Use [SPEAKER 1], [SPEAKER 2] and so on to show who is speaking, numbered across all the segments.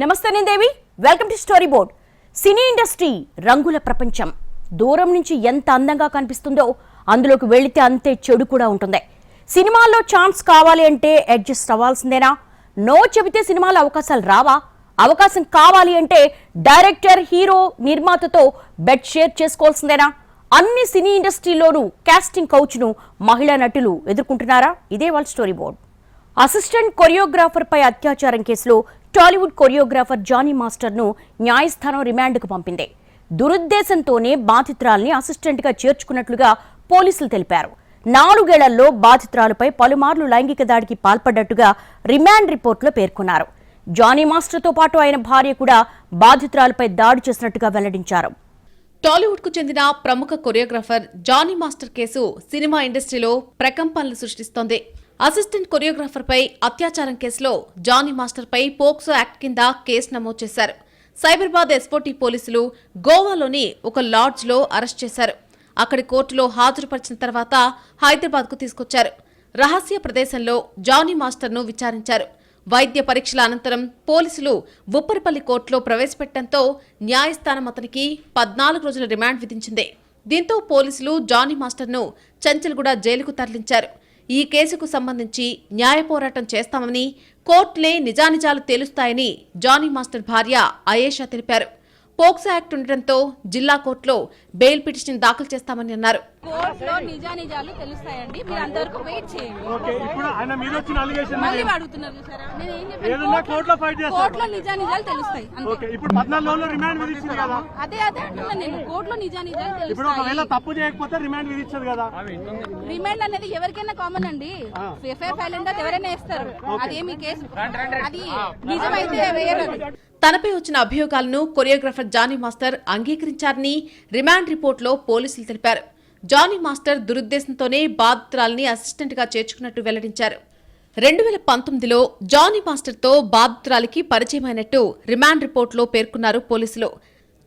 [SPEAKER 1] నమస్తే నేను Devi welcome to story board cine industry రంగుల ప్రపంచం. దూరం నుంచి ఎంత అందంగా కనిపిస్తుందో అందులోకి వెళితే అంతే చెడు కూడా ఉంటుంది. సినిమాల్లో ఛాన్స్ కావాలి అంటే అడ్జస్ట్ అవ్వాల్సిందేనా? నో చెబితే సినిమాలో అవకాశాలు రావా? అవకాశం కావాలి అంటే డైరెక్టర్ హీరో నిర్మాతతో బెడ్ షేర్ చేసుకోవాల్సిందేనా? అన్ని సినీ ఇండస్ట్రీలోనూ కాస్టింగ్ కౌచ్ను మహిళా నటులు ఎదుర్కొంటున్నారా? ఇదే వాళ్ళ స్టోరీ బోర్డ్ అసిస్టెంట్ కొరియోగ్రాఫర్ పై అత్యాచారం కేసులో టాలీవుడ్ కొరియోగ్రాఫర్ జానీ మాస్టర్ను న్యాయస్థానం రిమాండ్కు పంపింది. దురుద్దేశంతోనే బాధితురాల్ని అసిస్టెంట్గా చేర్చుకున్నట్లుగా పోలీసులు తెలిపారు. నాలుగేళ్ళలో బాధితురాలపై పలుమార్లు లైంగిక దాడికి పాల్పడ్డట్టుగా రిమాండ్ రిపోర్టులో పేర్కొన్నారు. జానీ మాస్టర్తో పాటు ఆయన భార్య కూడా బాధితురాలపై దాడి చేసినట్టుగా వెల్లడించారు.
[SPEAKER 2] టాలీవుడ్కు చెందిన ప్రముఖ choreographer Jani master case cinema ఇండస్ట్రీలో ప్రకంపనలు సృష్టిస్తోంది. అసిస్టెంట్ కొరియోగ్రాఫర్ పై అత్యాచారం కేసులో జానీ మాస్టర్ పై పోక్సో యాక్ట్ కింద కేసు నమోదు చేశారు. సైబరాబాద్ ఎస్పోటీ పోలీసులు గోవాలోని ఒక లాడ్జ్లో అరెస్ట్ చేశారు. అక్కడి కోర్టులో హాజరుపరిచిన తర్వాత హైదరాబాద్కు తీసుకొచ్చారు. రహస్య ప్రదేశంలో జానీ మాస్టర్ను విచారించారు. వైద్య పరీక్షల అనంతరం పోలీసులు ఉప్పరిపల్లి కోర్టులో ప్రవేశపెట్టడంతో న్యాయస్థానం అతనికి పద్నాలుగు రోజుల రిమాండ్ విధించింది. దీంతో పోలీసులు జానీ మాస్టర్ను చంచల్గూడ జైలుకు తరలించారు. ఈ కేసుకు సంబంధించి న్యాయ పోరాటం చేస్తామని కోర్టులే నిజానిజాలు తేలుస్తాయని జానీ మాస్టర్ భార్య అయేషా తెలిపారు. పోక్సో యాక్ట్ ఉండటంతో జిల్లా కోర్టులో బెయిల్ పిటిషన్ దాఖలు చేస్తామని అన్నారు.
[SPEAKER 3] కోర్టులో నిజానిజాలు తెలుస్తాయండి. మీరు అంతవరకు వెయిట్ చేయండి.
[SPEAKER 4] ఓకే ఇప్పుడు ఆయన మీద వచ్చిన అలిగేషన్
[SPEAKER 3] మళ్ళీ అడుగుతున్నారు చూసారా నేను ఏం
[SPEAKER 4] ఏదన్నా
[SPEAKER 3] చెప్పాను
[SPEAKER 4] కోర్టులో ఫైట్ చేస్తారు?
[SPEAKER 3] కోర్టులో నిజానిజాలు తెలుస్తాయి అంతే.
[SPEAKER 4] ఓకే ఇప్పుడు పద్నాలుగు రోజులు రిమాండ్ విధించింది కదా?
[SPEAKER 3] అదే అదే అంటున్నాను నేను. కోర్టులో నిజానిజాలు
[SPEAKER 4] ఇప్పుడు ఒకవేళ
[SPEAKER 3] తెలుస్తాయి.
[SPEAKER 4] తప్పు చేయకపోతే రిమాండ్ విధించదు కదా?
[SPEAKER 3] రిమాండ్ అనేది ఎవరికైనా కామన్ అండి. ఎఫ్ఐఆర్ ఫైల్ అంటే ఎవరైనా వేస్తారు. అదేమి కేసు. అది నిజమైతే వేయరు అది.
[SPEAKER 2] తనపై వచ్చిన అభియోగాలను కొరియోగ్రాఫర్ జానీ మాస్టర్ అంగీకరించారని రిమాండ్ రిపోర్టులో పోలీసులు తెలిపారు. జానీ మాస్టర్ దురుద్దేశంతోనే బాధితురాల్ని అసిస్టెంట్గా చేర్చుకున్నట్టు వెల్లడించారు. రెండు వేల పంతొమ్మిదిలో జానీ మాస్టర్తో బాధితురాలికి పరిచయమైనట్టు రిమాండ్ రిపోర్టులో పేర్కొన్నారు పోలీసులు.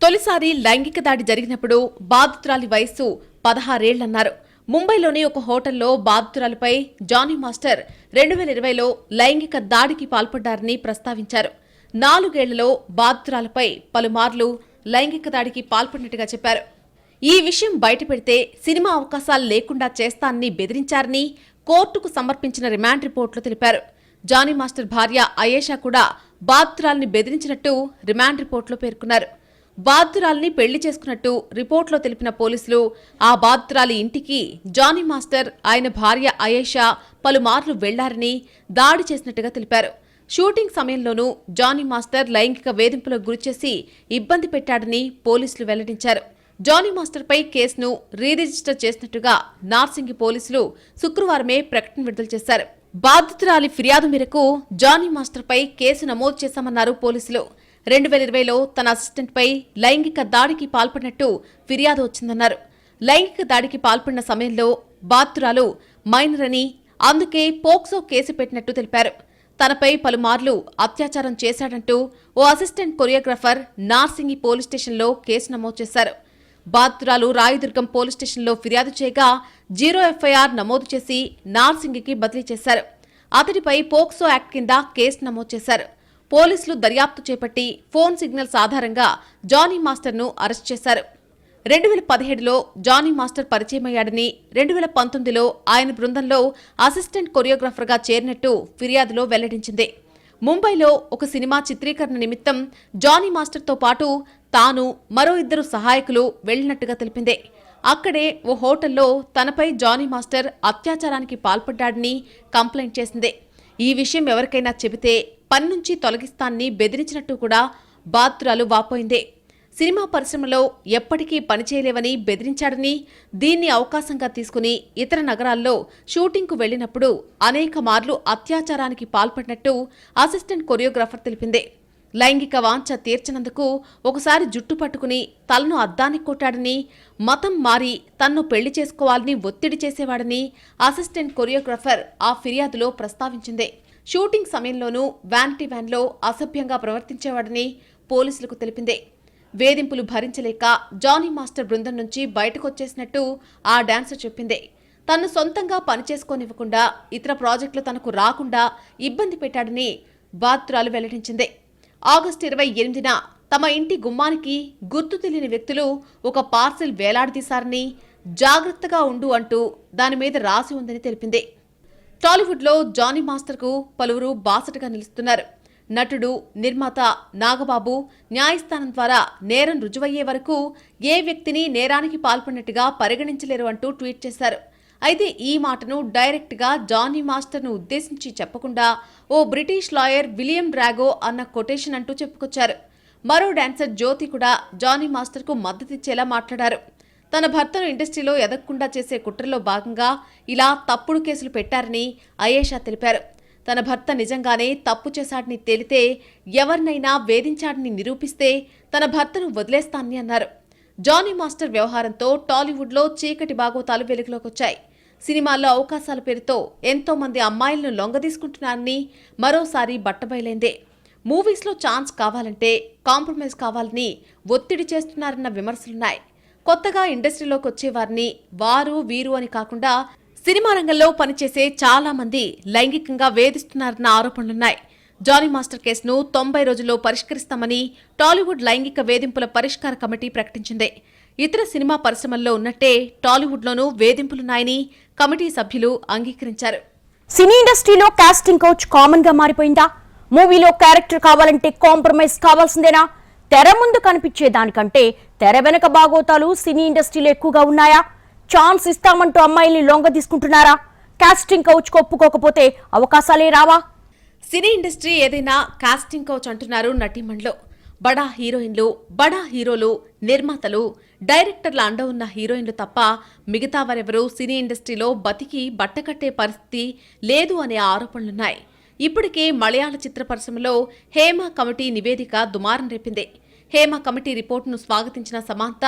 [SPEAKER 2] తొలిసారి లైంగిక దాడి జరిగినప్పుడు బాధితురాలి వయస్సు పదహారేళ్ళన్నారు. ముంబైలోని ఒక హోటల్లో బాధితురాలిపై జానీ మాస్టర్ రెండు వేల ఇరవైలో లైంగిక దాడికి పాల్పడ్డారని ప్రస్తావించారు. నాలుగేళ్ళలో బాధితురాలపై పలుమార్లు లైంగిక దాడికి పాల్పడినట్టుగా చెప్పారు. ఈ విషయం బయటపెడితే సినిమా అవకాశాలు లేకుండా చేస్తానని బెదిరించారని కోర్టుకు సమర్పించిన రిమాండ్ రిపోర్టులో తెలిపారు. జానీ మాస్టర్ భార్య అయేషా కూడా బాధితురాల్ని బెదిరించినట్టు రిమాండ్ రిపోర్టులో పేర్కొన్నారు. బాధితురాల్ని పెళ్ళి చేసుకున్నట్టు రిపోర్టులో తెలిపిన పోలీసులు ఆ బాధితురాలి ఇంటికి జానీ మాస్టర్ ఆయన భార్య అయేషా పలుమార్లు వెళ్ళారని దాడి చేసినట్టుగా తెలిపారు. షూటింగ్ సమయంలోనూ జానీ మాస్టర్ లైంగిక వేధింపులకు గురిచేసి ఇబ్బంది పెట్టాడని పోలీసులు వెల్లడించారు. జానీ మాస్టర్పై కేసును రీరిజిస్టర్ చేసినట్టుగా నార్సింగి పోలీసులు శుక్రవారమే ప్రకటన విడుదల చేశారు. బాధితురాలి ఫిర్యాదు మేరకు జానీ మాస్టర్పై కేసు నమోదు చేశామన్నారు పోలీసులు. రెండు వేల ఇరవైలో తన అసిస్టెంట్పై లైంగిక దాడికి పాల్పడినట్టు ఫిర్యాదు వచ్చిందన్నారు. లైంగిక దాడికి పాల్పడిన సమయంలో బాధితురాలు మైనర్ అని అందుకే పోక్సో కేసు పెట్టినట్టు తెలిపారు. తనపై పలుమార్లు అత్యాచారం చేశాడంటూ ఓ అసిస్టెంట్ కొరియోగ్రాఫర్ నార్సింగి పోలీస్ స్టేషన్లో కేసు నమోదు చేశారు. బాధితురాలు రాయదుర్గం పోలీస్ స్టేషన్లో ఫిర్యాదు చేయగా జీరో ఎఫ్ఐఆర్ నమోదు చేసి నార్సింగికి బదిలీ చేశారు. అతడిపై పోక్సో యాక్ట్ కింద కేసు నమోదు చేశారు. పోలీసులు దర్యాప్తు చేపట్టి ఫోన్ సిగ్నల్స్ ఆధారంగా జానీ మాస్టర్ను అరెస్ట్ చేశారు. రెండు వేల పదిహేడులో జానీ మాస్టర్ పరిచయమయ్యాడని రెండు వేల పంతొమ్మిదిలో ఆయన బృందంలో అసిస్టెంట్ కొరియోగ్రాఫర్గా చేరినట్టు ఫిర్యాదులో వెల్లడించింది. ముంబైలో ఒక సినిమా చిత్రీకరణ నిమిత్తం జానీ మాస్టర్తో పాటు తాను మరో ఇద్దరు సహాయకులు వెళ్ళినట్టుగా తెలిపింది. అక్కడే ఓ హోటల్లో తనపై జానీ మాస్టర్ అత్యాచారానికి పాల్పడ్డాడని కంప్లైంట్ చేసింది. ఈ విషయం ఎవరికైనా చెబితే పని నుంచి బెదిరించినట్టు కూడా బాధితురాలు వాపోయిందే. సినిమా పరిశ్రమలో ఎప్పటికీ పనిచేయలేవని బెదిరించాడని దీన్ని అవకాశంగా తీసుకుని ఇతర నగరాల్లో షూటింగ్కు వెళ్ళినప్పుడు అనేక మార్లు అత్యాచారానికి పాల్పడినట్టు అసిస్టెంట్ కొరియోగ్రాఫర్ తెలిపింది. లైంగిక వాంఛ తీర్చినందుకు ఒకసారి జుట్టు పట్టుకుని తలను అద్దానికి కొట్టాడని మతం మారి తన్ను పెళ్ళి చేసుకోవాలని ఒత్తిడి చేసేవాడని అసిస్టెంట్ కొరియోగ్రాఫర్ ఆ ఫిర్యాదులో ప్రస్తావించింది. షూటింగ్ సమయంలోనూ వ్యానిటీ వ్యాన్లో అసభ్యంగా ప్రవర్తించేవాడని పోలీసులకు తెలిపింది. వేధింపులు భరించలేక జానీ మాస్టర్ బృందం నుంచి బయటకొచ్చేసినట్టు ఆ డాన్సర్ చెప్పింది. తను సొంతంగా పనిచేసుకోనివ్వకుండా ఇతర ప్రాజెక్టులు తనకు రాకుండా ఇబ్బంది పెట్టాడని బాత్రాలు వెల్లడించింది. ఆగస్టు ఇరవై ఎనిమిదిన తమ ఇంటి గుమ్మానికి గుర్తు తెలియని వ్యక్తులు ఒక పార్సిల్ వేలాడదీశారని జాగ్రత్తగా ఉండు అంటూ దాని మీద రాసి ఉందని తెలిపింది. టాలీవుడ్లో జానీ మాస్టర్కు పలువురు బాసటగా నిలుస్తున్నారు. నటుడు నిర్మాత నాగబాబు న్యాయస్థానం ద్వారా నేరం రుజువయ్యే వరకు ఏ వ్యక్తిని నేరానికి పాల్పడినట్టుగా పరిగణించలేరు అంటూ ట్వీట్ చేశారు. అయితే ఈ మాటను డైరెక్ట్గా జానీ మాస్టర్ను ఉద్దేశించి చెప్పకుండా ఓ బ్రిటిష్ లాయర్ విలియం డ్రాగో అన్న కొటేషన్ అంటూ చెప్పుకొచ్చారు. మరో డాన్సర్ జ్యోతి కూడా జానీ మాస్టర్కు మద్దతిచ్చేలా మాట్లాడారు. తన భర్తను ఇండస్ట్రీలో ఎదగకుండా చేసే కుట్రలో భాగంగా ఇలా తప్పుడు కేసులు పెట్టారని అయేషా తెలిపారు. తన భర్త నిజంగానే తప్పు చేశాడని తేలితే ఎవరినైనా వేధించాడని నిరూపిస్తే తన భర్తను వదిలేస్తానని అన్నారు. జానీ మాస్టర్ వ్యవహారంతో టాలీవుడ్లో చీకటి బాగోతాలు వెలుగులోకొచ్చాయి. సినిమాల్లో అవకాశాల పేరుతో ఎంతో మంది అమ్మాయిలను లొంగదీసుకుంటున్నారని మరోసారి బట్టబయలైందే. మూవీస్లో ఛాన్స్ కావాలంటే కాంప్రమైజ్ కావాలని ఒత్తిడి చేస్తున్నారన్న విమర్శలున్నాయి. కొత్తగా ఇండస్ట్రీలోకి వచ్చేవారిని వారు వీరు అని కాకుండా సినిమా రంగంలో పనిచేసే చాలా మంది లైంగికంగా వేధిస్తున్నారన్న ఆరోపణలున్నాయి. జానీ మాస్టర్ కేసును తొంభై రోజుల్లో పరిష్కరిస్తామని టాలీవుడ్ లైంగిక వేధింపుల పరిష్కార కమిటీ ప్రకటించింది. ఇతర సినిమా పరిశ్రమల్లో ఉన్నట్టే టాలీవుడ్లోనూ వేధింపులున్నాయని కమిటీ సభ్యులు అంగీకరించారు.
[SPEAKER 1] సినీ ఇండస్ట్రీలో కాస్టింగ్ కౌచ్ కామన్గా మారిపోయిందా? మూవీలో క్యారెక్టర్ కావాలంటే కాంప్రమైజ్ కావాల్సిందేనా? తెర ముందు కనిపించే దానికంటే తెర వెనక బాగోతాలు సినీ ఇండస్ట్రీలో ఎక్కువగా ఉన్నాయా? ఛాన్స్ ఇస్తామంటూ అమ్మాయిల్ని లొంగ తీసుకుంటున్నారా? కాస్టింగ్ కౌచ్ ఒప్పుకోకపోతే అవకాశాలే రావా?
[SPEAKER 2] సినీ ఇండస్ట్రీ ఏదైనా కాస్టింగ్ కౌచ్ అంటున్నారు నటీమణులు బడా హీరోయిన్లు బడా హీరోలు నిర్మాతలు డైరెక్టర్ల అండ ఉన్న హీరోయిన్లు తప్ప మిగతా వారెవరూ సినీ ఇండస్ట్రీలో బతికి బట్టకట్టే పరిస్థితి లేదు అనే ఆరోపణలున్నాయి. ఇప్పటికే మలయాళ చిత్ర పరిశ్రమలో హేమ కమిటీ నివేదిక దుమారం రేపింది. హేమ కమిటీ రిపోర్టును స్వాగతించిన సమాంత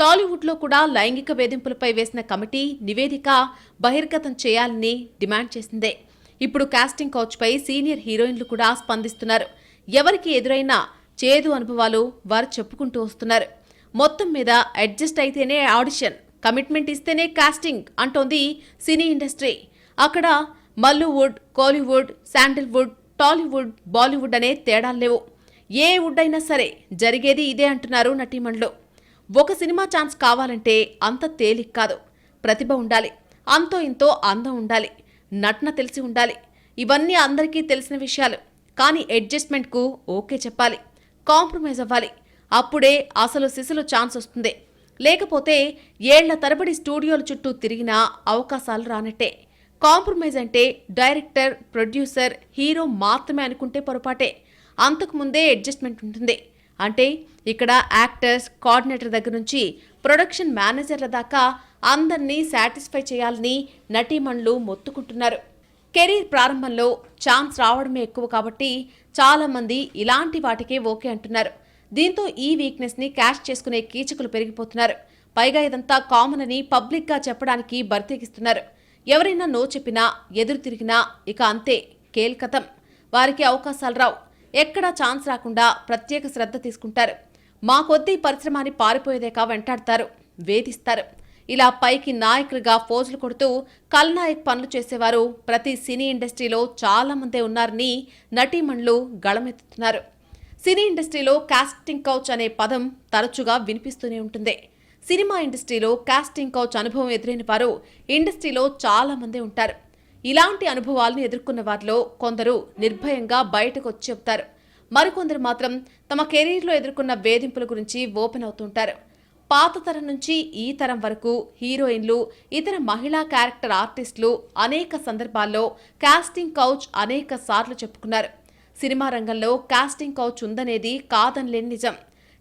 [SPEAKER 2] టాలీవుడ్లో కూడా లైంగిక వేధింపులపై వేసిన కమిటీ నివేదిక బహిర్గతం చేయాలని డిమాండ్ చేసిందే. ఇప్పుడు కాస్టింగ్ కౌచ్పై సీనియర్ హీరోయిన్లు కూడా స్పందిస్తున్నారు. ఎవరికి ఎదురైనా చేదు అనుభవాలు వారు చెప్పుకుంటూ వస్తున్నారు. మొత్తం మీద అడ్జస్ట్ అయితేనే ఆడిషన్ కమిట్మెంట్ ఇస్తేనే కాస్టింగ్ అంటోంది సినీ ఇండస్ట్రీ. అక్కడ మల్లువుడ్ కోలీవుడ్ శాండిల్వుడ్ టాలీవుడ్ బాలీవుడ్ అనే తేడాలు లేవు. ఏ ఉడ్డైనా సరే జరిగేది ఇదే అంటున్నారు నటీమణులు. ఒక సినిమా ఛాన్స్ కావాలంటే అంత తేలిక కాదు. ప్రతిభ ఉండాలి. అంతో ఇంతో అందం ఉండాలి. నటన తెలిసి ఉండాలి. ఇవన్నీ అందరికీ తెలిసిన విషయాలు. కానీ అడ్జస్ట్మెంట్కు ఓకే చెప్పాలి. కాంప్రమైజ్ అవ్వాలి. అప్పుడే అసలు సిసలు ఛాన్స్ వస్తుంది. లేకపోతే ఏళ్ళ తరబడి స్టూడియోల చుట్టూ తిరిగినా అవకాశాలు రానట్టే. కాంప్రమైజ్ అంటే డైరెక్టర్ ప్రొడ్యూసర్ హీరో మాత్రమే అనుకుంటే పొరపాటే. అంతకుముందే అడ్జస్ట్మెంట్ ఉంటుంది. అంటే ఇక్కడ యాక్టర్స్ కోఆర్డినేటర్ దగ్గర నుంచి ప్రొడక్షన్ మేనేజర్ల దాకా అందరినీ సాటిస్ఫై చేయాలని నటీమణులు మొత్తుకుంటున్నారు. కెరీర్ ప్రారంభంలో ఛాన్స్ రావడమే ఎక్కువ కాబట్టి చాలామంది ఇలాంటి వాటికే ఓకే అంటున్నారు. దీంతో ఈ వీక్నెస్ని క్యాష్ చేసుకునే కీచకులు పెరిగిపోతున్నారు. పైగా ఇదంతా కామన్ అని పబ్లిక్గా చెప్పడానికి భర్తీకిస్తున్నారు ఎవరైనా నో చెప్పినా ఎదురు తిరిగినా ఇక అంతే కేల్కతం వారికి అవకాశాలు రావు. ఎక్కడా ఛాన్స్ రాకుండా ప్రత్యేక శ్రద్ధ తీసుకుంటారు. మా కొద్దీ పరిశ్రమాన్ని పారిపోయేదేకా వెంటాడతారు వేధిస్తారు. ఇలా పైకి నాయకులుగా ఫోజులు కొడుతూ కల్నాయక్ పనులు చేసేవారు ప్రతి సినీ ఇండస్ట్రీలో చాలామందే ఉన్నారని నటీమణులు గళమెత్తుతున్నారు. సినీ ఇండస్ట్రీలో కాస్టింగ్ కౌచ్ అనే పదం తరచుగా వినిపిస్తూనే ఉంటుంది. సినిమా ఇండస్ట్రీలో కాస్టింగ్ కౌచ్ అనుభవం ఎదురైన వారు ఇండస్ట్రీలో చాలామందే ఉంటారు. ఇలాంటి అనుభవాలను ఎదుర్కొన్న వారిలో కొందరు నిర్భయంగా బయటకు వచ్చి చెప్తారు మరికొందరు మాత్రం తమ కెరీర్లో ఎదుర్కొన్న వేధింపుల గురించి ఓపెన్ అవుతుంటారు. పాత తరం నుంచి ఈ తరం వరకు హీరోయిన్లు ఇతర మహిళా క్యారెక్టర్ ఆర్టిస్టులు అనేక సందర్భాల్లో కాస్టింగ్ కౌచ్ అనేక సార్లు చెప్పుకున్నారు. సినిమా రంగంలో కాస్టింగ్ కౌచ్ ఉందనేది కాదనిలేని నిజం.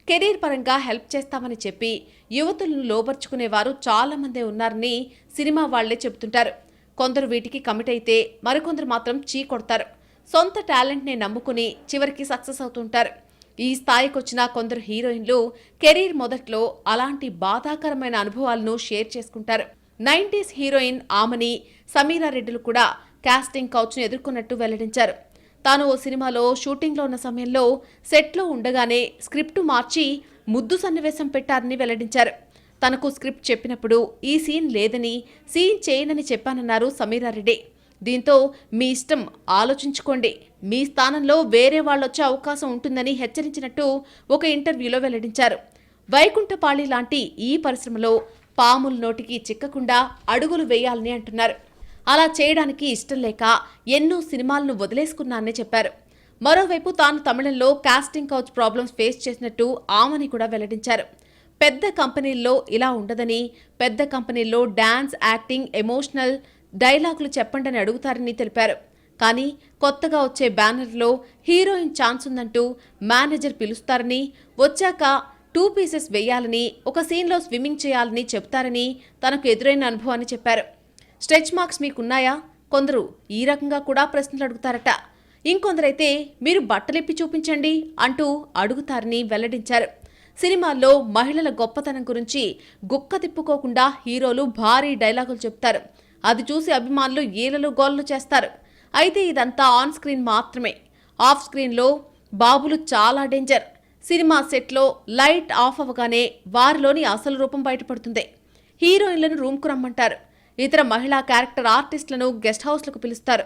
[SPEAKER 2] కెరీర్ పరంగా హెల్ప్ చేస్తామని చెప్పి యువతులను లోబర్చుకునేవారు చాలామందే ఉన్నారని సినిమా వాళ్ళే చెబుతుంటారు. కొందరు వీటికి కమిట్ అయితే మరికొందరు మాత్రం చీ కొడతారు. సొంత టాలెంట్ని నమ్ముకుని చివరికి సక్సెస్ అవుతుంటారు. ఈ స్థాయికి వచ్చిన కొందరు హీరోయిన్లు కెరీర్ మొదట్లో అలాంటి బాధాకరమైన అనుభవాలను షేర్ చేసుకుంటారు. నైంటీస్ హీరోయిన్ ఆమని సమీరా రెడ్డిలు కూడా కాస్టింగ్ కౌచ్ను ఎదుర్కొన్నట్టు వెల్లడించారు. తాను ఓ సినిమాలో షూటింగ్లో ఉన్న సమయంలో సెట్లో ఉండగానే స్క్రిప్టు మార్చి ముద్దు సన్నివేశం పెట్టారని వెల్లడించారు. తనకు స్క్రిప్ట్ చెప్పినప్పుడు ఈ సీన్ లేదని సీన్ చేయనని చెప్పానన్నారు సమీరారెడ్డి. దీంతో మీ ఇష్టం ఆలోచించుకోండి. మీ స్థానంలో వేరే వాళ్ళొచ్చే అవకాశం ఉంటుందని హెచ్చరించినట్టు ఒక ఇంటర్వ్యూలో వెల్లడించారు. వైకుంఠపాళి లాంటి ఈ పరిశ్రమలో పాముల నోటికి చిక్కకుండా అడుగులు వేయాలని అంటున్నారు. అలా చేయడానికి ఇష్టం లేక ఎన్నో సినిమాలను వదిలేసుకున్నానని చెప్పారు. మరోవైపు తాను తమిళంలో కాస్టింగ్ కౌచ్ ప్రాబ్లమ్స్ ఫేస్ చేసినట్టు ఆమని కూడా వెల్లడించారు. పెద్ద కంపెనీల్లో ఇలా ఉండదని పెద్ద కంపెనీల్లో డాన్స్ యాక్టింగ్ ఎమోషనల్ డైలాగులు చెప్పండి అని అడుగుతారని తెలిపారు. కానీ కొత్తగా వచ్చే బ్యానర్లో హీరోయిన్ ఛాన్స్ ఉందంటూ మేనేజర్ పిలుస్తారని వచ్చాక టూ పీసెస్ వేయాలని ఒక సీన్లో స్విమ్మింగ్ చేయాలని చెప్తారని తనకు ఎదురైన అనుభవాన్ని చెప్పారు. స్ట్రెచ్ మార్క్స్ మీకున్నాయా? కొందరు ఈ రకంగా కూడా ప్రశ్నలు అడుగుతారట. ఇంకొందరైతే మీరు బట్టలిప్పి చూపించండి అంటూ అడుగుతారని వెల్లడించారు. సినిమాల్లో మహిళల గొప్పతనం గురించి గుక్క తిప్పుకోకుండా హీరోలు భారీ డైలాగులు చెప్తారు. అది చూసి అభిమానులు ఏలలు గోళ్ళు చేస్తారు. అయితే ఇదంతా ఆన్ స్క్రీన్ మాత్రమే. ఆఫ్ స్క్రీన్లో బాబులు చాలా డేంజర్. సినిమా సెట్లో లైట్ ఆఫ్ అవ్వగానే వారిలోని అసలు రూపం బయటపడుతుంది. హీరోయిన్లను రూమ్కు రమ్మంటారు. ఇతర మహిళా క్యారెక్టర్ ఆర్టిస్టులను గెస్ట్ హౌస్లకు పిలుస్తారు.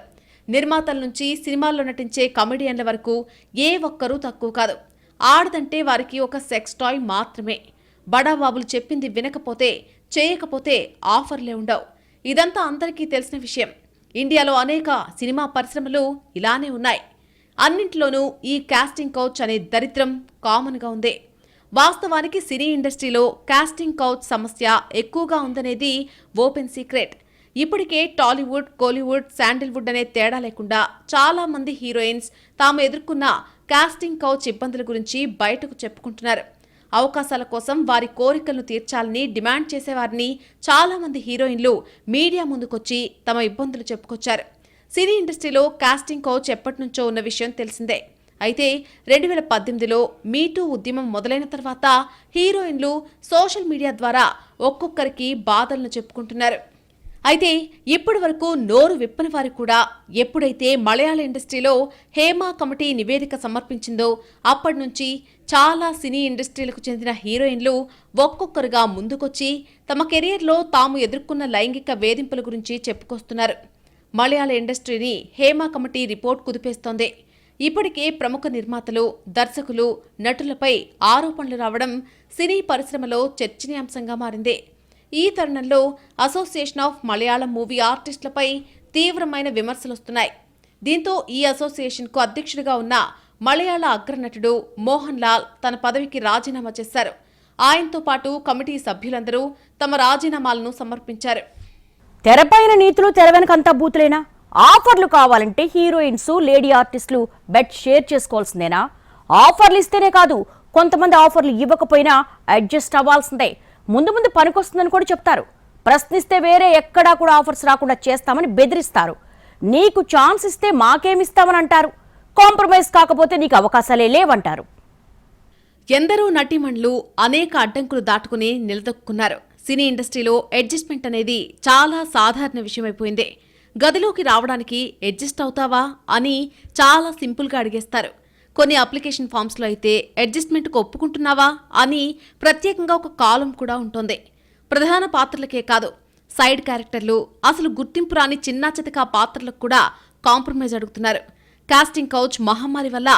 [SPEAKER 2] నిర్మాతల నుంచి సినిమాల్లో నటించే కమెడియన్ల వరకు ఏ ఒక్కరూ తక్కువ కాదు. ఆడదంటే వారికి ఒక సెక్స్ టాయ్ మాత్రమే. బడాబాబులు చెప్పింది వినకపోతే చేయకపోతే ఆఫర్లే ఉండవు. ఇదంతా అందరికీ తెలిసిన విషయం. ఇండియాలో అనేక సినిమా పరిశ్రమలు ఇలానే ఉన్నాయి. అన్నింటిలోనూ ఈ కాస్టింగ్ కౌచ్ అనే దరిద్రం కామన్గా ఉంది. వాస్తవానికి సినీ ఇండస్ట్రీలో కాస్టింగ్ కౌచ్ సమస్య ఎక్కువగా ఉందనేది ఓపెన్ సీక్రెట్. ఇప్పటికే టాలీవుడ్ కోలీవుడ్ శాండిల్వుడ్ అనే తేడా లేకుండా చాలామంది హీరోయిన్స్ తాము ఎదుర్కొన్న కాస్టింగ్ కౌచ్ ఇబ్బందుల గురించి బయటకు చెప్పుకుంటున్నారు. అవకాశాల కోసం వారి కోరికలను తీర్చాలని డిమాండ్ చేసేవారిని చాలామంది హీరోయిన్లు మీడియా ముందుకొచ్చి తమ ఇబ్బందులు చెప్పుకొచ్చారు. సినీ ఇండస్ట్రీలో కాస్టింగ్ కౌచ్ ఎప్పటి నుంచో ఉన్న విషయం తెలిసిందే. అయితే రెండు వేల పద్దెనిమిదిలో మీటూ ఉద్యమం మొదలైన తర్వాత హీరోయిన్లు సోషల్ మీడియా ద్వారా ఒక్కొక్కరికి బాధలను చెప్పుకుంటున్నారు. అయితే ఇప్పటి వరకు నోరు విప్పని వారు కూడా ఎప్పుడైతే మలయాళ ఇండస్ట్రీలో హేమా కమిటీ నివేదిక సమర్పించిందో అప్పటి నుంచి చాలా సినీ ఇండస్ట్రీలకు చెందిన హీరోయిన్లు ఒక్కొక్కరుగా ముందుకొచ్చి తమ కెరీర్లో తాము ఎదుర్కొన్న లైంగిక వేధింపుల గురించి చెప్పుకొస్తున్నారు. మలయాళ ఇండస్ట్రీని హేమా కమిటీ రిపోర్ట్ కుదిపేస్తోంది. ఇప్పటికే ప్రముఖ నిర్మాతలు దర్శకులు నటులపై ఆరోపణలు రావడం సినీ పరిశ్రమలో చర్చనీయాంశంగా మారింది. ఈ తరుణంలో అసోసియేషన్ ఆఫ్ మలయాళం మూవీ ఆర్టిస్టులపై తీవ్రమైన విమర్శలు వస్తున్నాయి దీంతో ఈ అసోసియేషన్కు అధ్యక్షుడిగా ఉన్న మలయాళ అగ్రనటుడు మోహన్ లాల్ తన పదవికి రాజీనామా చేశారు. ఆయనతో పాటు కమిటీ సభ్యులందరూ తమ రాజీనామాలను సమర్పించారు.
[SPEAKER 1] తెరపైన నీతులు తెరవెనకంతా బూతులేనా? ఆఫర్లు కావాలంటే హీరోయిన్స్ లేడీ ఆర్టిస్టులు బెట్ షేర్ చేసుకోవాల్సిందేనా? ఆఫర్లు ఇస్తేనే కాదు కొంతమంది ఆఫర్లు ఇవ్వకపోయినా అడ్జస్ట్ అవ్వాల్సిందే. ముందు ముందు పనికొస్తుందని కూడా చెప్తారు. ప్రశ్నిస్తే వేరే ఎక్కడా కూడా ఆఫర్స్ రాకుండా చేస్తామని బెదిరిస్తారు. నీకు ఛాన్స్ ఇస్తే మాకేమిస్తామని అంటారు. కాంప్రమైజ్ కాకపోతే నీకు అవకాశాలే లేవంటారు.
[SPEAKER 2] ఎందరో నటీమణులు అనేక అడ్డంకులు దాటుకుని నిలదొక్కున్నారు. సినీ ఇండస్ట్రీలో అడ్జస్ట్మెంట్ అనేది చాలా సాధారణ విషయమైపోయింది. గదిలోకి రావడానికి అడ్జస్ట్ అవుతావా అని చాలా సింపుల్గా అడిగేస్తారు. కొన్ని అప్లికేషన్ ఫామ్స్లో అయితే అడ్జస్ట్మెంట్కు ఒప్పుకుంటున్నావా అని ప్రత్యేకంగా ఒక కాలం కూడా ఉంటుంది. ప్రధాన పాత్రలకే కాదు సైడ్ క్యారెక్టర్లు అసలు గుర్తింపు రాని చిన్నా చితకా పాత్రలకు కూడా కాంప్రమైజ్ అడుగుతున్నారు. కాస్టింగ్ కౌచ్ మహమ్మారి వల్ల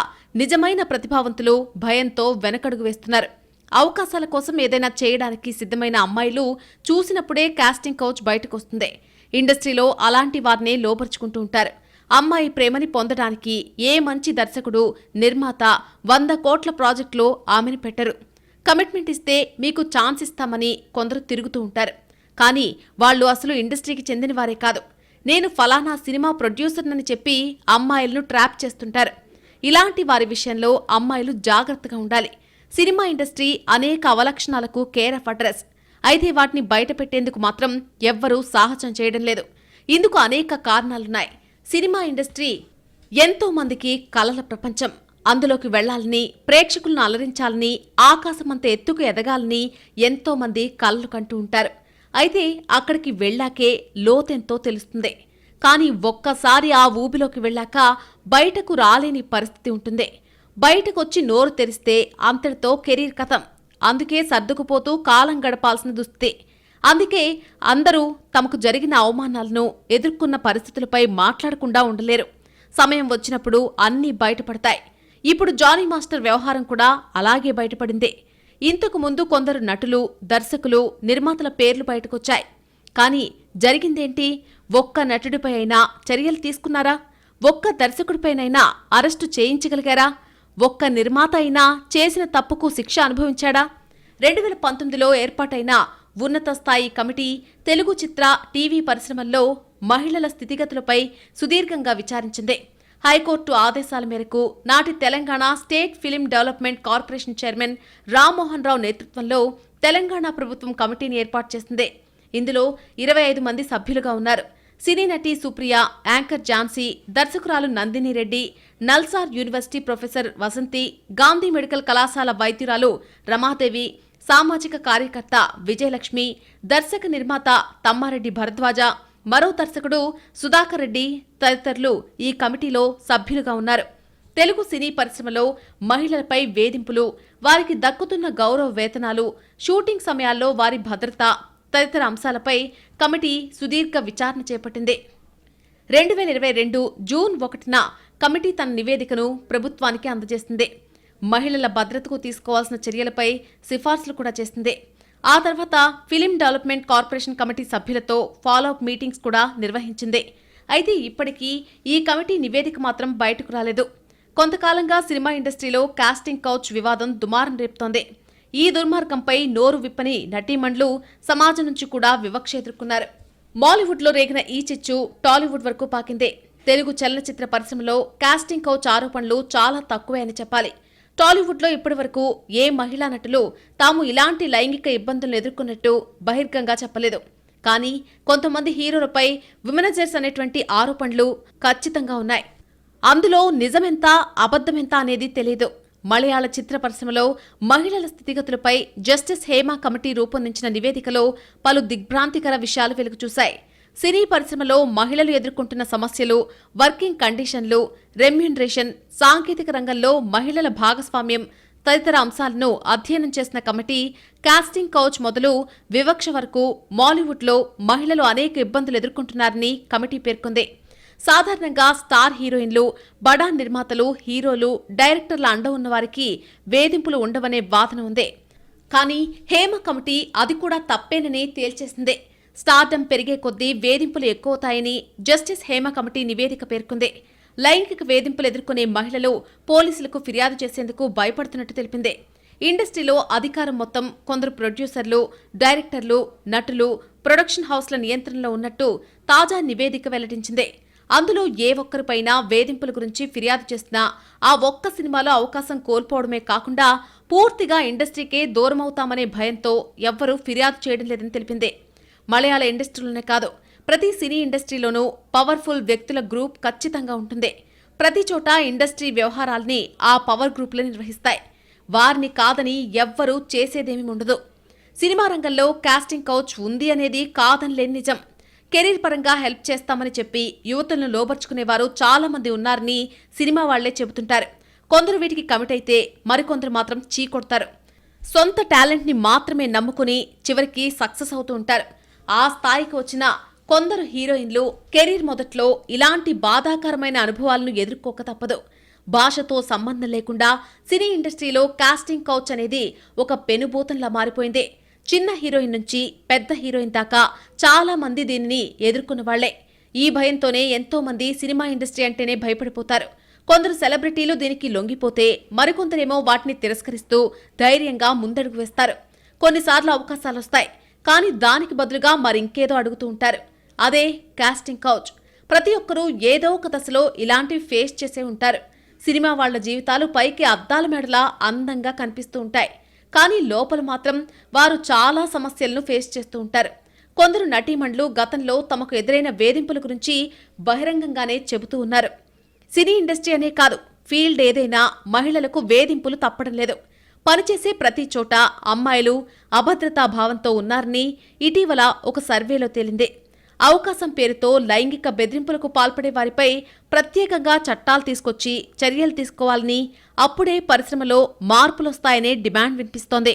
[SPEAKER 2] నిజమైన ప్రతిభావంతులు భయంతో వెనకడుగు వేస్తున్నారు. అవకాశాల కోసం ఏదైనా చేయడానికి సిద్ధమైన అమ్మాయిలు చూసినప్పుడే కాస్టింగ్ కౌచ్ బయటకు వస్తుంది ఇండస్ట్రీలో అలాంటి వారినే లోపరుచుకుంటూ ఉంటారు. అమ్మాయి ప్రేమని పొందడానికి ఏ మంచి దర్శకుడు నిర్మాత వంద కోట్ల ప్రాజెక్టులో ఆమెను పెట్టరు. కమిట్మెంట్ ఇస్తే మీకు ఛాన్స్ ఇస్తామని కొందరు తిరుగుతూ ఉంటారు. కానీ వాళ్ళు అసలు ఇండస్ట్రీకి చెందిన వారే కాదు. నేను ఫలానా సినిమా ప్రొడ్యూసర్నని చెప్పి అమ్మాయిలను ట్రాప్ చేస్తుంటారు. ఇలాంటి వారి విషయంలో అమ్మాయిలు జాగ్రత్తగా ఉండాలి. సినిమా ఇండస్ట్రీ అనేక అవలక్షణాలకు కేర్ ఆఫ్ అడ్రస్. అయితే వాటిని బయట పెట్టేందుకు మాత్రం ఎవ్వరూ సాహసం చేయడం లేదు. ఇందుకు అనేక కారణాలున్నాయి. సినిమా ఇండస్ట్రీ ఎంతో మందికి కలల ప్రపంచం. అందులోకి వెళ్ళాలని ప్రేక్షకులను అలరించాలని ఆకాశమంత ఎత్తుకు ఎదగాలని ఎంతో మంది కలలు కంటూ ఉంటారు. అయితే అక్కడికి వెళ్ళాకే లోతెంతో తెలుస్తుంది. కానీ ఒక్కసారి ఆ ఊబిలోకి వెళ్ళాక బయటకు రాలేని పరిస్థితి ఉంటుంది. బయటకొచ్చి నోరు తెరిస్తే అంతటితో కెరీర్ కథం. అందుకే సర్దుకుపోతూ కాలం గడపాల్సిన దుస్థితి. అందుకే అందరూ తమకు జరిగిన అవమానాలను ఎదుర్కొన్న పరిస్థితులపై మాట్లాడకుండా ఉండలేరు. సమయం వచ్చినప్పుడు అన్నీ బయటపడతాయి. ఇప్పుడు జానీ మాస్టర్ వ్యవహారం కూడా అలాగే బయటపడింది. ఇంతకు ముందు కొందరు నటులు దర్శకులు నిర్మాతల పేర్లు బయటకొచ్చాయి. కానీ జరిగిందేంటి? ఒక్క నటుడిపై అయినా చర్యలు తీసుకున్నారా? ఒక్క దర్శకుడిపైనైనా అరెస్టు చేయించగలిగారా? ఒక్క నిర్మాత అయినా చేసిన తప్పుకు శిక్ష అనుభవించాడా? రెండు వేల పంతొమ్మిదిలో ఏర్పాటైన ఉన్నత స్థాయి కమిటీ తెలుగు చిత్ర టీవీ పరిశ్రమల్లో మహిళల స్థితిగతులపై సుదీర్ఘంగా విచారించింది. హైకోర్టు ఆదేశాల మేరకు నాటి Telangana state film development corporation chairman Rammohan Rao నేతృత్వంలో తెలంగాణ ప్రభుత్వం కమిటీని ఏర్పాటు చేసింది. ఇందులో ఇరవై ఐదు మంది సభ్యులుగా ఉన్నారు. సినీ నటి Supriya anchor Jhansi దర్శకురాలు Nandini Reddy NALSAR university professor Vasanthi Gandhi medical కళాశాల వైద్యురాలు రమాదేవి సామాజిక కార్యకర్త విజయలక్ష్మి దర్శక నిర్మాత తమ్మారెడ్డి భరద్వాజ మరో దర్శకుడు సుధాకర్ రెడ్డి తదితరులు ఈ కమిటీలో సభ్యులుగా ఉన్నారు. తెలుగు సినీ పరిశ్రమలో మహిళలపై వేధింపులు వారికి దక్కుతున్న గౌరవ వేతనాలు షూటింగ్ సమయాల్లో వారి భద్రత తదితర అంశాలపై కమిటీ సుదీర్ఘ విచారణ చేపట్టింది. రెండు వేల ఇరవై రెండు జూన్ ఒకటిన కమిటీ తన నివేదికను ప్రభుత్వానికి అందజేసింది. మహిళల భద్రతకు తీసుకోవాల్సిన చర్యలపై సిఫార్సులు కూడా చేసింది. ఆ తర్వాత ఫిలిం డెవలప్మెంట్ కార్పొరేషన్ కమిటీ సభ్యులతో ఫాలోఅప్ మీటింగ్స్ కూడా నిర్వహించింది. అయితే ఇప్పటికీ ఈ కమిటీ నివేదిక మాత్రం బయటకు రాలేదు. కొంతకాలంగా సినిమా ఇండస్ట్రీలో కాస్టింగ్ కౌచ్ వివాదం దుమారం రేపుతోంది. ఈ దుర్మార్గంపై నోరు విప్పని నటీమణులు సమాజం నుంచి కూడా వివక్ష ఎదుర్కొన్నారు. మాలీవుడ్లో రేగిన ఈ చిచ్చు టాలీవుడ్ వరకు పాకింది. తెలుగు చలనచిత్ర పరిశ్రమలో కాస్టింగ్ కౌచ్ ఆరోపణలు చాలా తక్కువే అని చెప్పాలి. టాలీవుడ్లో ఇప్పటివరకు ఏ మహిళా నటులు తాము ఇలాంటి లైంగిక ఇబ్బందులను ఎదుర్కొన్నట్టు బహిర్గంగా చెప్పలేదు. కానీ కొంతమంది హీరోలపై విమనజర్స్ అనేటువంటి ఆరోపణలు ఖచ్చితంగా ఉన్నాయి. అందులో నిజమెంత అబద్ధమెంత అనేది తెలియదు మలయాళ చిత్ర పరిశ్రమలో మహిళల స్థితిగతులపై జస్టిస్ హేమా కమిటీ రూపొందించిన నివేదికలో పలు దిగ్భ్రాంతికర విషయాలు వెలుగు చూశాయి సినీ పరిశ్రమలో మహిళలు ఎదుర్కొంటున్న సమస్యలు వర్కింగ్ కండిషన్లు రెమ్యూనరేషన్ సాంకేతిక రంగంలో మహిళల భాగస్వామ్యం తదితర అంశాలను అధ్యయనం చేసిన కమిటీ కాస్టింగ్ కౌచ్ మొదలు వివక్ష వరకు మాలీవుడ్లో మహిళలు అనేక ఇబ్బందులు ఎదుర్కొంటున్నారని కమిటీ పేర్కొంది. సాధారణంగా స్టార్ హీరోయిన్లు బడా నిర్మాతలు హీరోలు డైరెక్టర్ల అండ ఉన్నవారికి వేధింపులు ఉండవనే వాదన ఉంది. కానీ హేమ కమిటీ అది కూడా తప్పేనని తేల్చేసిందే. స్టార్డమ్ పెరిగే కొద్దీ వేధింపులు ఎక్కువతాయని జస్టిస్ హేమ కమిటీ నివేదిక పేర్కొంది. లైంగిక వేధింపులు ఎదుర్కొనే మహిళలు పోలీసులకు ఫిర్యాదు చేసేందుకు భయపడుతున్నట్టు తెలిపింది. ఇండస్ట్రీలో అధికారం మొత్తం కొందరు ప్రొడ్యూసర్లు డైరెక్టర్లు నటులు ప్రొడక్షన్ హౌస్ల నియంత్రణలో ఉన్నట్టు తాజా నివేదిక వెల్లడించింది. అందులో ఏ ఒక్కరిపైనా వేధింపుల గురించి ఫిర్యాదు చేసినా ఆ ఒక్క సినిమాలో అవకాశం కోల్పోవడమే కాకుండా పూర్తిగా ఇండస్ట్రీకే దూరమవుతామనే భయంతో ఎవ్వరూ ఫిర్యాదు చేయడం లేదని తెలిపింది. మలయాళ ఇండస్ట్రీలోనే కాదు ప్రతి సినీ ఇండస్ట్రీలోనూ పవర్ఫుల్ వ్యక్తుల గ్రూప్ ఖచ్చితంగా ఉంటుంది. ప్రతి చోట ఇండస్ట్రీ వ్యవహారాల్ని ఆ పవర్ గ్రూపులు నిర్వహిస్తాయి. వారిని కాదని ఎవ్వరూ చేసేదేమీ ఉండదు. సినిమా రంగంలో కాస్టింగ్ కౌచ్ ఉంది అనేది కాదనిలేని నిజం. కెరీర్ పరంగా హెల్ప్ చేస్తామని చెప్పి యువతులను లోబర్చుకునేవారు చాలామంది ఉన్నారని సినిమా వాళ్ళే చెబుతుంటారు. కొందరు వీటికి కమిట్ అయితే మరికొందరు మాత్రం చీకొడతారు సొంత టాలెంట్ని మాత్రమే నమ్ముకుని చివరికి సక్సెస్ అవుతూ ఉంటారు. ఆ స్థాయికి వచ్చిన కొందరు హీరోయిన్లు కెరీర్ మొదట్లో ఇలాంటి బాధాకరమైన అనుభవాలను ఎదుర్కోక తప్పదు. భాషతో సంబంధం లేకుండా సినీ ఇండస్ట్రీలో కాస్టింగ్ కౌచ్ అనేది ఒక పెనుభూతంలా మారిపోయింది. చిన్న హీరోయిన్ నుంచి పెద్ద హీరోయిన్ దాకా చాలా మంది దీనిని ఎదుర్కొన్న వాళ్ళే ఈ భయంతోనే ఎంతో మంది సినిమా ఇండస్ట్రీ అంటేనే భయపడిపోతారు. కొందరు సెలబ్రిటీలు దీనికి లొంగిపోతే మరికొందరేమో వాటిని తిరస్కరిస్తూ ధైర్యంగా ముందడుగు వేస్తారు. కొన్నిసార్లు అవకాశాలు వస్తాయి కానీ దానికి బదులుగా మరింకేదో అడుగుతూ ఉంటారు. అదే కాస్టింగ్ కౌచ్ ప్రతి ఒక్కరూ ఏదో ఒక దశలో ఇలాంటివి ఫేస్ చేసే ఉంటారు. సినిమా వాళ్ళ జీవితాలు పైకి అద్దాల మెడలా అందంగా కనిపిస్తూ ఉంటాయి. కానీ లోపల మాత్రం వారు చాలా సమస్యలను ఫేస్ చేస్తూ ఉంటారు. కొందరు నటీమణులు గతంలో తమకు ఎదురైన వేధింపుల గురించి బహిరంగంగానే చెబుతూ ఉన్నారు. సినీ ఇండస్ట్రీ అనే కాదు ఫీల్డ్ ఏదైనా మహిళలకు వేధింపులు తప్పడం లేదు. పనిచేసే ప్రతి చోట అమ్మాయిలు అభద్రతా భావంతో ఉన్నారని ఇటీవల ఒక సర్వేలో తేలింది. అవకాశం పేరుతో లైంగిక బెదిరింపులకు పాల్పడే వారిపై ప్రత్యేకంగా చట్టాలు తీసుకొచ్చి చర్యలు తీసుకోవాలని అప్పుడే పరిశ్రమలో మార్పులొస్తాయనే డిమాండ్ వినిపిస్తోంది.